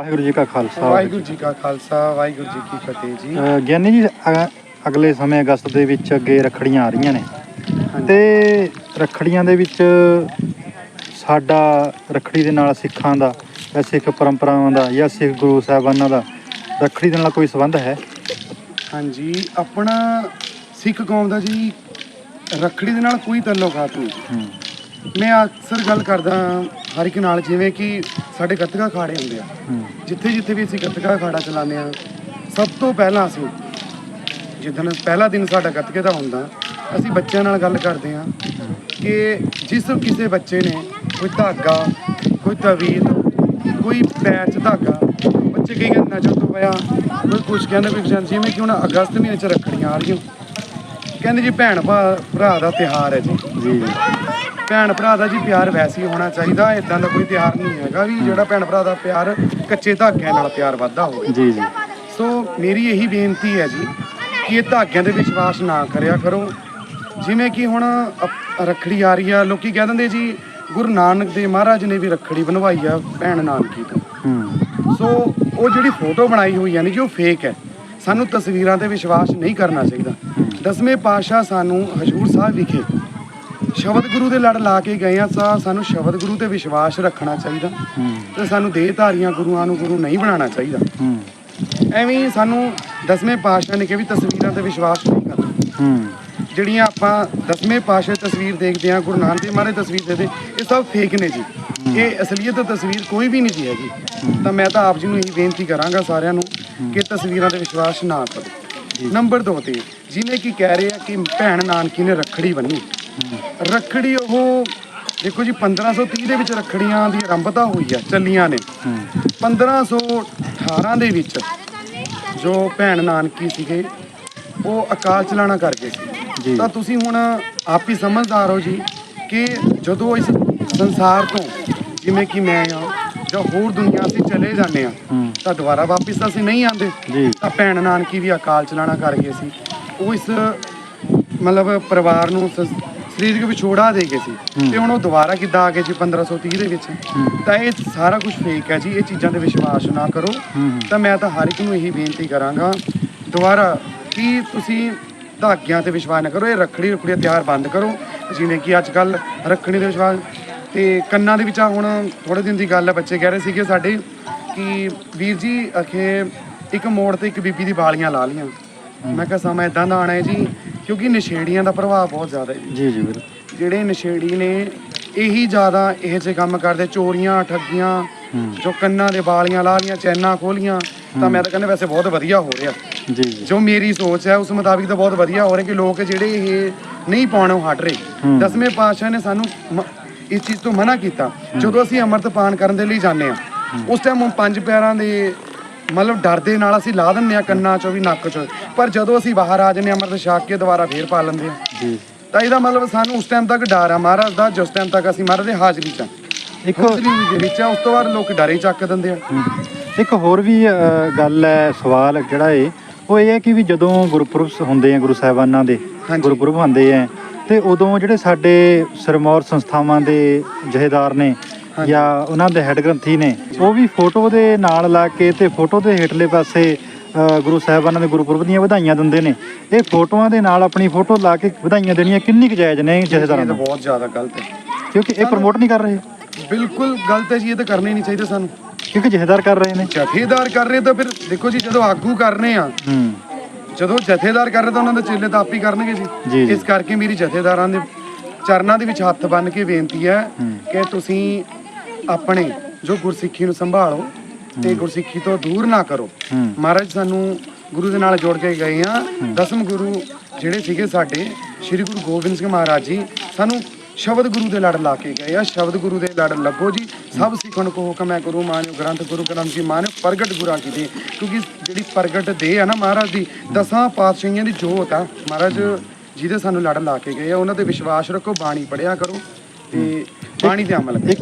ਵਾਹਿਗੁਰੂ ਜੀ ਕਾ ਖਾਲਸਾ ਵਾਹਿਗੁਰੂ ਜੀ ਕਾ ਖਾਲਸਾ ਵਾਹਿਗੁਰੂ ਜੀ ਕੀ ਫਤਿਹ ਜੀ। ਅ, ਗਿਆਨੀ ਜੀ ਅ- ਅਗਲੇ ਸਮੇਂ ਅਗਸਤ ਦੇ ਵਿੱਚ ਅੱਗੇ ਰੱਖੜੀਆਂ ਆ ਰਹੀਆਂ ਨੇ। ਤੇ ਰੱਖੜੀਆਂ ਦੇ ਵਿੱਚ ਸਾਡਾ ਰੱਖੜੀ ਦੇ ਨਾਲ ਸਿੱਖਾਂ ਦਾ ਜਾਂ ਸਿੱਖ ਪਰੰਪਰਾਵਾਂ ਦਾ ਜਾਂ ਸਿੱਖ ਗੁਰੂ ਸਾਹਿਬਾਨਾਂ ਦਾ ਰੱਖੜੀ ਦੇ ਨਾਲ ਕੋਈ ਸੰਬੰਧ ਹੈ? ਹਾਂਜੀ ਆਪਣਾ ਸਿੱਖ ਕੌਮ ਦਾ ਜੀ ਰੱਖੜੀ ਦੇ ਨਾਲ ਕੋਈ ਤਾਲੁਕਾਤ ਨਹੀਂ। ਮੈਂ ਅਕਸਰ ਗੱਲ ਕਰਦਾ ਹਰ ਇੱਕ ਨਾਲ ਜਿਵੇਂ ਕਿ ਸਾਡੇ ਗੱਤਕਾ ਖਾੜੇ ਹੁੰਦੇ ਆ। ਜਿੱਥੇ ਜਿੱਥੇ ਵੀ ਅਸੀਂ ਗੱਤਕਾ ਖਾੜਾ ਚਲਾਉਂਦੇ ਆ ਸਭ ਤੋਂ ਪਹਿਲਾਂ ਅਸੀਂ ਜਿੱਦਣ ਪਹਿਲਾ ਦਿਨ ਸਾਡਾ ਗੱਤਕੇ ਦਾ ਹੁੰਦਾ ਅਸੀਂ ਬੱਚਿਆਂ ਨਾਲ ਗੱਲ ਕਰਦੇ ਆ ਕਿ ਜਿਸ ਕਿਸੇ ਬੱਚੇ ਨੇ ਕੋਈ ਧਾਗਾ ਕੋਈ ਤਵੀਤ ਕੋਈ ਪੈਰ 'ਚ ਧਾਗਾ ਬੱਚੇ ਕਈ ਕਹਿੰਦੇ ਨਜ਼ਰ ਤੋਂ ਪਿਆ ਕੋਈ ਕੁਝ ਕਹਿੰਦੇ ਕੋਈ ਕੁਛ ਜਿਵੇਂ ਕਿ ਹੁਣ ਅਗਸਤ ਮਹੀਨੇ 'ਚ ਰੱਖੜੀਆਂ ਆ ਰਹੀਆਂ। ਕਹਿੰਦੇ ਜੀ ਭੈਣ ਭਰਾ ਦਾ ਤਿਹਾਰ ਹੈ ਜੀ। ਭੈਣ ਭਰਾ ਦਾ ਜੀ ਪਿਆਰ ਵੈਸੇ ਹੀ ਹੋਣਾ ਚਾਹੀਦਾ ਇਦਾਂ ਦਾ ਕੋਈ ਤਿਉਹਾਰ ਨਹੀਂ ਹੈਗਾ ਵੀ ਜਿਹੜਾ ਭੈਣ ਭਰਾ ਦਾ ਪਿਆਰ ਕੱਚੇ ਧਾਗਿਆਂ ਨਾਲ ਪਿਆਰ ਵੱਧਦਾ ਹੋਵੇ। ਜੀ ਜੀ। ਸੋ ਮੇਰੀ ਇਹੀ ਬੇਨਤੀ ਹੈ ਜੀ ਕਿ ਇਹ ਧਾਗਿਆਂ ਦੇ ਵਿਸ਼ਵਾਸ ਨਾ ਕਰਿਆ ਕਰੋ। ਜਿਵੇਂ ਕਿ ਹੁਣ ਅਪ- ਰੱਖੜੀ ਆ ਰਹੀ ਆ ਲੋਕੀ ਕਹਿ ਦਿੰਦੇ ਜੀ ਗੁਰੂ ਨਾਨਕ ਦੇਵ ਮਹਾਰਾਜ ਨੇ ਵੀ ਰੱਖੜੀ ਬਣਵਾਈ ਆ ਭੈਣ ਨਾਨਕੀ ਤੋਂ। ਹੂੰ। ਸੋ ਉਹ ਜਿਹੜੀ ਫੋਟੋ ਬਣਾਈ ਹੋਈ ਹੈ ਨੀ ਜੋ ਫੇਕ ਹੈ। ਸਾਨੂੰ ਤਸਵੀਰਾਂ ਤੇ ਵਿਸ਼ਵਾਸ ਨਹੀਂ ਕਰਨਾ ਚਾਹੀਦਾ। ਦਸਵੇਂ ਪਾਤਸ਼ਾਹ ਸਾਨੂੰ ਹਜੂਰ ਸਾਹਿਬ ਵਿਖੇ ਸ਼ਬਦ ਗੁਰੂ ਦੇ ਲੜ ਲਾ ਕੇ ਗਏ ਆ ਸਾ ਸਾਨੂੰ ਸ਼ਬਦ ਗੁਰੂ ਤੇ ਵਿਸ਼ਵਾਸ ਰੱਖਣਾ ਚਾਹੀਦਾ ਹੂੰ ਤੇ ਸਾਨੂੰ ਦੇਹਧਾਰੀਆਂ ਗੁਰੂਆਂ ਨੂੰ ਗੁਰੂ ਨਹੀਂ ਬਣਾਉਣਾ ਚਾਹੀਦਾ। ਐਵੇਂ ਹੀ ਸਾਨੂੰ ਦਸਵੇਂ ਪਾਤਸ਼ਾਹ ਨੇ ਕਿਹਾ ਵੀ ਤਸਵੀਰਾਂ ਤੇ ਵਿਸ਼ਵਾਸ ਨਹੀਂ ਕਰਨਾ। ਜਿਹੜੀਆਂ ਆਪਾਂ ਦਸਵੇਂ ਪਾਤਸ਼ਾਹ ਤਸਵੀਰ ਦੇਖਦੇ ਆ ਗੁਰੂ ਨਾਨਕ ਦੇਵ ਮਹਾਰਾਜ ਤਸਵੀਰ ਦੇਖਦੇ ਇਹ ਸਭ ਫੇਕ ਨੇ ਜੀ। ਇਹ ਅਸਲੀਅਤ ਤਸਵੀਰ ਕੋਈ ਵੀ ਨਹੀਂ ਜੀ ਹੈਗੀ। ਤਾਂ ਮੈਂ ਤਾਂ ਆਪ ਜੀ ਨੂੰ ਇਹੀ ਬੇਨਤੀ ਕਰਾਂਗਾ ਸਾਰਿਆਂ ਨੂੰ ਕਿ ਤਸਵੀਰਾਂ ਤੇ ਵਿਸ਼ਵਾਸ ਨਾ ਕਰੋ। ਨੰਬਰ 2 ਤੇ ਜਿਵੇਂ ਕਿ ਕਹਿ ਰਹੇ ਆ ਕਿ ਭੈਣ ਨਾਨਕੀ ਨੇ ਰੱਖੜੀ ਬੰਨੀ। ਰੱਖੜੀ ਉਹ ਦੇਖੋ ਜੀ 1530 ਦੇ ਵਿੱਚ ਰੱਖੜੀਆਂ ਦੀ ਆਰੰਭਤਾ ਹੋਈ ਆ ਚੱਲੀਆਂ ਨੇ। ਹੂੰ। 1518 ਦੇ ਵਿੱਚ ਜੋ ਭੈਣ ਨਾਨਕੀ ਸੀਗੇ ਉਹ ਅਕਾਲ ਚਲਾਣਾ ਕਰ ਗਏ ਸੀ। ਤਾਂ ਤੁਸੀਂ ਹੁਣ ਆਪ ਹੀ ਸਮਝਦਾਰ ਹੋ ਜੀ ਕਿ ਜਦੋਂ ਇਸ ਸੰਸਾਰ ਤੋਂ ਜਿਵੇਂ ਕਿ ਮੈਂ ਆ ਜਾਂ ਹੋਰ ਦੁਨੀਆ ਅਸੀਂ ਚਲੇ ਜਾਂਦੇ ਆ ਤਾਂ ਦੁਬਾਰਾ ਵਾਪਿਸ ਅਸੀਂ ਨਹੀਂ ਆਉਂਦੇ। ਤਾਂ ਭੈਣ ਨਾਨਕੀ ਵੀ ਅਕਾਲ ਚਲਾਣਾ ਕਰ ਗਏ ਸੀ। ਉਹ ਇਸ ਮਤਲਬ ਪਰਿਵਾਰ ਨੂੰ ਸਰੀਰਕ ਵਿਛੋੜਾ ਦੇ ਗਏ ਸੀ। ਤੇ ਹੁਣ ਉਹ ਦੁਬਾਰਾ ਕਿੱਦਾਂ ਆ ਗਏ ਜੀ 1530 ਦੇ ਵਿੱਚ? ਤਾਂ ਇਹ ਸਾਰਾ ਕੁਝ ਫੇਕ ਹੈ ਜੀ। ਇਹ ਚੀਜ਼ਾਂ ਤੇ ਵਿਸ਼ਵਾਸ ਨਾ ਕਰੋ। ਤਾਂ ਮੈਂ ਤਾਂ ਹਰ ਇੱਕ ਨੂੰ ਇਹੀ ਬੇਨਤੀ ਕਰਾਂਗਾ। ਦੁਬਾਰਾ ਕਿ ਤੁਸੀਂ ਧਾਗਿਆਂ ਤੇ ਵਿਸ਼ਵਾਸ ਨਾ ਕਰੋ। ਇਹ ਰੱਖੜੀ ਰੁਖੜੀ ਦਾ ਤਿਉਹਾਰ ਬੰਦ ਕਰੋ। ਜਿਵੇਂ ਕਿ ਅੱਜ ਕੱਲ ਰੱਖੜੀ ਦੇ ਵਿਸ਼ਵਾਸ ਤੇ ਕੰਨਾਂ ਦੇ ਵਿੱਚ ਹੁਣ ਥੋੜੇ ਦਿਨ ਦੀ ਗੱਲ ਹੈ ਬੱਚੇ ਕਹਿ ਰਹੇ ਸੀਗੇ ਸਾਡੇ ਕਿ ਵੀਰ ਜੀ ਅਖੇ ਇੱਕ ਮੋੜ ਤੇ ਇੱਕ ਬੀਬੀ ਦੀ ਵਾਲੀਆਂ ਲਾ ਲੀਆਂ ਮੈਂ ਕਿਹਾ ਸਮਾਂ ਇਦਾਂ ਦਾ ਆਣਾ ਹੈ ਜੀ। ਕਿਉਂਕਿ ਨਸ਼ੇੜੀਆਂ ਦਾ ਪ੍ਰਭਾਵ ਬਹੁਤ ਜ਼ਿਆਦਾ ਹੈ ਜੀ। ਜੀ ਜੀ ਵੀਰ ਜਿਹੜੇ ਨਸ਼ੇੜੀ ਨੇ ਇਹੀ ਜ਼ਿਆਦਾ ਇਹ ਜਿਹੇ ਕੰਮ ਕਰਦੇ ਚੋਰੀਆਂ ਠੱਗੀਆਂ ਹੂੰ। ਜੋ ਕੰਨਾਂ ਦੇ ਵਾਲੀਆਂ ਲਾ ਲੀਆਂ ਚੈਨਾਂ ਖੋਲੀਆਂ ਤਾਂ ਮੈਂ ਤਾਂ ਕਹਿੰਦਾ ਵੈਸੇ ਬਹੁਤ ਵਧੀਆ ਹੋ ਰਿਹਾ। ਜੀ ਜੀ। ਜੋ ਮੇਰੀ ਸੋਚ ਹੈ ਉਸ ਮੁਤਾਬਿਕ ਤਾਂ ਬਹੁਤ ਵਧੀਆ ਹੋ ਰਿਹਾ ਕਿ ਲੋਕ ਜਿਹੜੇ ਇਹ ਨਹੀਂ ਪਾਉਣੋਂ ਹਟ ਰਹੇ। ਹੂੰ। ਦਸਵੇਂ ਪਾਤਸ਼ਾਹ ਨੇ ਸਾਨੂੰ ਮ- ਇਸ ਚੀਜ਼ ਤੋਂ ਮਨਾ ਕੀਤਾ। ਜਦੋਂ ਅਸੀਂ ਅੰਮ੍ਰਿਤ ਪਾਨ ਕਰਨ ਦੇ ਲਈ ਜਾਂਦੇ ਆ ਉਸ ਟਾਈਮ ਪੰਜ ਪੈਰਾਂ ਦੇ ਮਤਲਬ ਡਰ ਦੇ ਨਾਲ ਅਸੀਂ ਲਾ ਦਿੰਦੇ ਆ ਕੰਨਾਂ ਚੋਂ ਵੀ ਨੱਕ ਚੋਂ। ਪਰ ਜਦੋਂ ਅਸੀਂ ਬਾਹਰ ਆ ਹਾਂ ਅੰਮ੍ਰਿਤ ਛਕ ਕੇ ਦੁਬਾਰਾ ਫੇਰ ਪਾ ਲੈਂਦੇ ਆ ਜੀ। ਤਾਂ ਇਹਦਾ ਮਤਲਬ ਸਾਨੂੰ ਉਸ ਟਾਈਮ ਤੱਕ ਡਰ ਆ ਮਹਾਰਾਜ ਦਾ ਜਿਸ ਟਾਈਮ ਤੱਕ ਅਸੀਂ ਮਹਾਰਾਜ ਦੇ ਹਾਜ਼ਰੀ ਚ ਇੱਕ ਦੇ ਵਿੱਚ ਆ ਉਸ ਤੋਂ ਬਾਅਦ ਲੋਕ ਡਰੇ ਚੱਕ ਦਿੰਦੇ ਆ। ਇੱਕ ਹੋਰ ਵੀ ਅ, ਗੱਲ ਹੈ ਸਵਾਲ ਜਿਹੜਾ ਏ ਉਹ ਇਹ ਹੈ ਕਿ ਵੀ ਜਦੋਂ ਗੁਰਪੁਰਬ ਹੁੰਦੇ ਆ ਗੁਰੂ ਸਾਹਿਬਾਨਾਂ ਦੇ ਹਾਂਜੀ। ਗੁਰਪੁਰਬ ਹੁੰਦੇ ਆ ਤੇ ਉਦੋਂ ਜਿਹੜੇ ਸਾਡੇ ਸਿਰਮੌਰ ਸੰਸਥਾਵਾਂ ਦੇ ਜਹੇਦਾਰ ਨੇ। ਜਾਂ ਉਹਨਾਂ ਦੇ ਹੈੱਡ ਗ੍ਰੰਥੀ ਨੇ ਉਹ ਵੀ ਫੋਟੋ ਦੇ ਨਾਲ ਲਾ ਕੇ ਤੇ ਫੋਟੋ ਦੇ ਹੇਠਲੇ ਪਾਸੇ ਗੁਰੂ ਸਾਹਿਬਾਨਾਂ ਦੇ ਗੁਰਪੁਰਬ ਦੀਆਂ ਵਧਾਈਆਂ ਦਿੰਦੇ ਨੇ। ਇਹ ਫੋਟੋਆਂ ਦੇ ਨਾਲ ਆਪਣੀ ਫੋਟੋ ਲਾ ਕੇ ਵਧਾਈਆਂ ਦੇਣੀਆਂ ਕਿੰਨੀ ਕੁ ਜਾਇਜ਼ ਨੇ ਤਾਂ ਨੂੰ ਬਹੁਤ ਜ਼ਿਆਦਾ ਗਲਤ ਹੈ। ਕਿਉਂਕਿ ਇਹ ਪ੍ਰਮੋਟ ਨਹੀਂ ਕਰ ਰਹੇ? ਬਿਲਕੁਲ ਗਲਤ ਹੈ ਜੀ ਇਹ ਤਾਂ ਕਰਨਾ ਹੀ ਨਹੀਂ ਚਾਹੀਦਾ ਸਾਨੂੰ। ਕਿਉਂਕਿ ਜਹੇਦਾਰ ਕਰ ਰਹੇ ਨੇ। ਜਥੇਦਾਰ ਕਰ ਰਹੇ ਤਾਂ ਫਿਰ ਦੇਖੋ ਜੀ ਜਦੋਂ ਆਗੂ ਕਰ ਰਹੇ ਆ ਜਦੋਂ ਜਥੇਦਾਰ ਕਰ ਰਹੇ ਤਾਂ ਉਹਨਾਂ ਦੇ ਚੇਲੇ ਤਾਂ ਆਪ ਹੀ ਕਰਨਗੇ ਜੀ। ਇਸ ਕਰਕੇ ਮੇਰੀ ਜਥੇਦਾਰਾਂ ਦੇ ਚਰਨਾਂ ਦੇ ਵਿੱਚ ਹੱਥ ਬੰਨ ਕੇ ਬੇਨਤੀ ਹੂੰ। ਕਿ ਤੁਸੀਂ ਆਪਣੇ ਜੋ ਗੁਰਸਿੱਖੀ ਨੂੰ ਸੰਭਾਲੋ ਤੇ ਗੁਰਸਿੱਖੀ ਤੋਂ ਦੂਰ ਨਾ ਕਰੋ। ਮਹਾਰਾਜ ਸਾਨੂੰ ਗੁਰੂ ਦੇ ਨਾਲ ਜੋੜ ਕੇ ਗਏ ਆ ਦਸਮ ਗੁਰੂ ਜਿਹੜੇ ਸੀਗੇ ਸਾਡੇ ਸ੍ਰੀ ਗੁਰੂ ਗੋਬਿੰਦ ਸਿੰਘ ਮਹਾਰਾਜ ਜੀ ਸਾਨੂੰ ਸ਼ਬਦ ਗੁਰੂ ਦੇ ਲੜ ਲਾ ਕੇ ਗਏ ਆ। ਸ਼ਬਦ ਗੁਰੂ ਦੇ ਲੜ ਲੱਗੋ ਜੀ। ਸਭ ਸਿੱਖਣ ਕੋ ਹੁਕਮ ਹੈ ਗੁਰੂ ਮਾਨਿਓ ਗ੍ਰੰਥ ਗੁਰੂ ਗ੍ਰੰਥ ਜੀ ਮਾਨਿਓ ਪ੍ਰਗਟ ਗੁਰਾਂ ਕੀ ਦੇ। ਕਿਉਂਕਿ ਜਿਹੜੀ ਪ੍ਰਗਟ ਦੇ ਆ ਨਾ ਮਹਾਰਾਜ ਦੀ ਦਸਾਂ ਪਾਤਸ਼ਾਹੀਆਂ ਦੀ ਜੋਤ ਆ। ਮਹਾਰਾਜ ਜਿਹਦੇ ਸਾਨੂੰ ਲੜ ਲਾ ਕੇ ਗਏ ਆ ਉਹਨਾਂ ਤੇ ਵਿਸ਼ਵਾਸ ਰੱਖੋ ਬਾਣੀ ਪੜਿਆ ਕਰੋ ਤੇ ਬਾਣੀ ਤੇ ਅਮਲ ਕਰੋ।